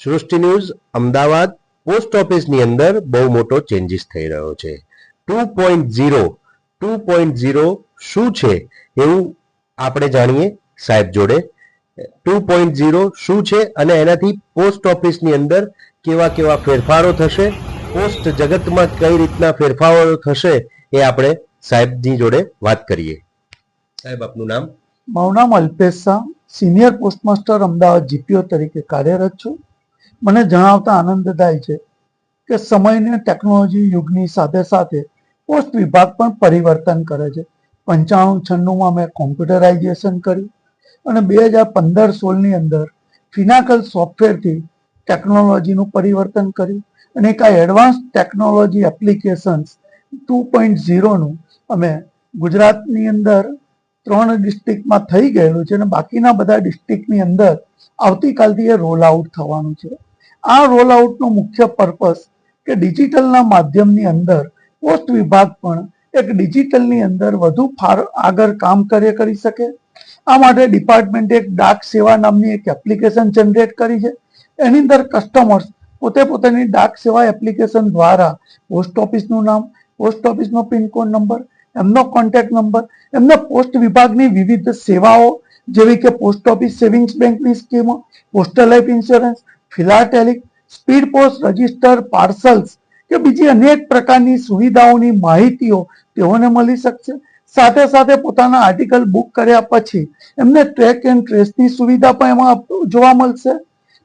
સૃષ્ટિ news, Ahmedabad, post ઓફિસની અંદર બહુ મોટો ચેન્જીસ થઈ રહ્યો છે. Two point zero, two point zero શું છે એવું આપણે જાણીએ સાહેબ જોડે. ટુ પોઈન્ટ ઝીરો શું છે અને એનાથી પોસ્ટ ઓફિસની અંદર કેવા કેવા ફેરફારો થશે, પોસ્ટ જગતમાં કઈ રીતના ફેરફારો થશે એ આપણે સાહેબની જોડે વાત કરીએ. સાહેબ, આપનું નામ? મારું નામ Alpesh senior postmaster Ahmedabad GPO તરીકે કાર્યરત છું. મને જણાવતા આનંદ થાય છે કે સમયને ટેકનોલોજી યુગની સાથે સાથે પોસ્ટ વિભાગ પણ પરિવર્તન કરે છે. પંચાણું છન્નુંમાં મેં કોમ્પ્યુટરાઇઝેશન કર્યું અને બે હજાર પંદર સોળની અંદર ફિનાકલ સોફ્ટવેરથી ટેકનોલોજીનું પરિવર્તન કર્યું અને એક આ advance technology applications two point ઝીરોનું અમે ગુજરાતની અંદર ત્રણ ડિસ્ટ્રિક્ટમાં થઈ ગયેલું છે અને બાકીના બધા ડિસ્ટ્રિક્ટની અંદર આવતીકાલથી એ રોલ આઉટ થવાનું છે. આ રોલ આઉટનો મુખ્ય પર્પસ કે ડિજિટલના માધ્યમની અંદર પોસ્ટ વિભાગ પણ એક ડિજિટલની અંદર વધુ ફાર આગળ કામ કાર્ય કરી શકે. આ માટે ડિપાર્ટમેન્ટે એક ડાક સેવા નામની એક એપ્લિકેશન જનરેટ કરી છે. એની અંદર કસ્ટમર્સ પોતે પોતાની ડાક સેવા એપ્લિકેશન દ્વારા પોસ્ટ ઓફિસનું નામ પોસ્ટ ઓફિસનો પિનકોડ નંબર એમનો કોન્ટેક્ટ નંબર એમના પોસ્ટ વિભાગની વિવિધ સેવાઓ, જેવી કે પોસ્ટ ઓફિસ સેવિંગ્સ બેંકની સ્કીમો postal life insurance philatelic speed post register parcels કે બીજી અનેક પ્રકારની સુવિધાઓની માહિતીઓ તેઓને મળી શકશે. સાથે સાથે પોતાના આર્ટિકલ બુક કર્યા પછી એમને ટ્રેક એન્ડ ટ્રેસની સુવિધા પણ એમાં જોવા મળશે.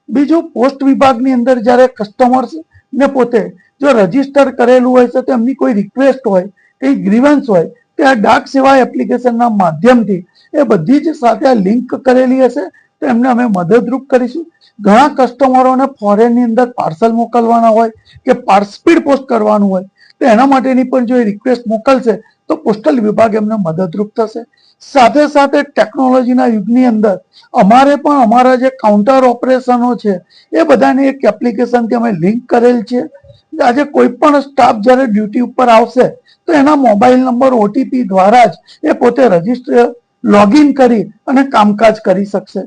બીજું પોસ્ટ વિભાગની અંદર જ્યારે કસ્ટમર્સ ને પોતે જો રજિસ્ટર કરેલું હોય છે તો એમની કોઈ રિક્વેસ્ટ હોય કઈ ગ્રીવન્સ હોય, તે આ ડાક સેવા એપ્લિકેશનના માધ્યમથી એ બધી જ સાથે આ લિંક કરેલી હશે, તો એમને અમે મદદરૂપ કરીશું. ઘણા કસ્ટમરોને ફોરેનની અંદર પાર્સલ મોકલવાના હોય કે પાર સ્પીડ પોસ્ટ કરવાનું હોય, તો એના માટેની પણ જો એ રિક્વેસ્ટ મોકલશે, તો પોસ્ટલ વિભાગ એમને મદદરૂપ થશે. સાથે સાથે ટેકનોલોજીના યુગની અંદર, અમારે પણ અમારા જે કાઉન્ટર ઓપરેશનો છે, એ બધાની એક એપ્લિકેશનથી અમે લિંક કરેલ છે. આજે કોઈ પણ સ્ટાફ જ્યારે ડ્યુટી ઉપર આવશે, તો એના મોબાઈલ નંબર ઓટીપી દ્વારા જ એ પોતે રજિસ્ટર લોગિન કરી અને કામકાજ કરી શકશે.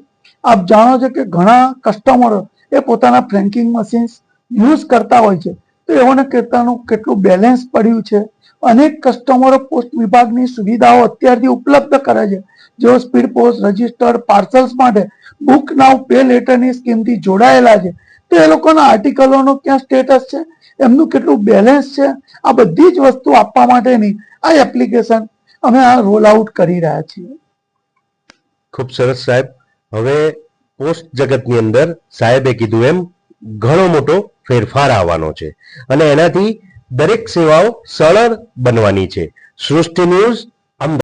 આપ જાણો છો કે ઘણા કસ્ટમરો એ પોતાના ફ્રેન્કિંગ મશીન્સ યુઝ કરતા હોય છે. તો એઓને કેટલાનું કેટલું બેલેન્સ પડ્યું છે. અનેક કસ્ટમરો પોસ્ટ વિભાગની સુવિધાઓ અત્યારથી ઉપલબ્ધ કરે છે. જેઓ સ્પીડ પોસ્ટ રજિસ્ટર પાર્સલ્સ માટે બુક નાવ પે લેટરની સ્કીમથી જોડાયેલા છે. તો એ લોકોના આર્ટિકલોનો ક્યાં સ્ટેટસ છે? એમનું કેટલું બેલેન્સ છે? આ બધી જ વસ્તુ આપવા માટેની આ એપ્લિકેશન અમે આ રોલ આઉટ કરી રહ્યા છીએ. ખૂબ સરસ સાહેબ. હવે પોસ્ટ જગતની અંદર સાહેબે કીધું એમ ઘણો મોટો ફેરફાર આવવાનો છે. અને એનાથી દરેક સેવાઓ સરળ બનવાની છે. સૃષ્ટિ ન્યૂઝ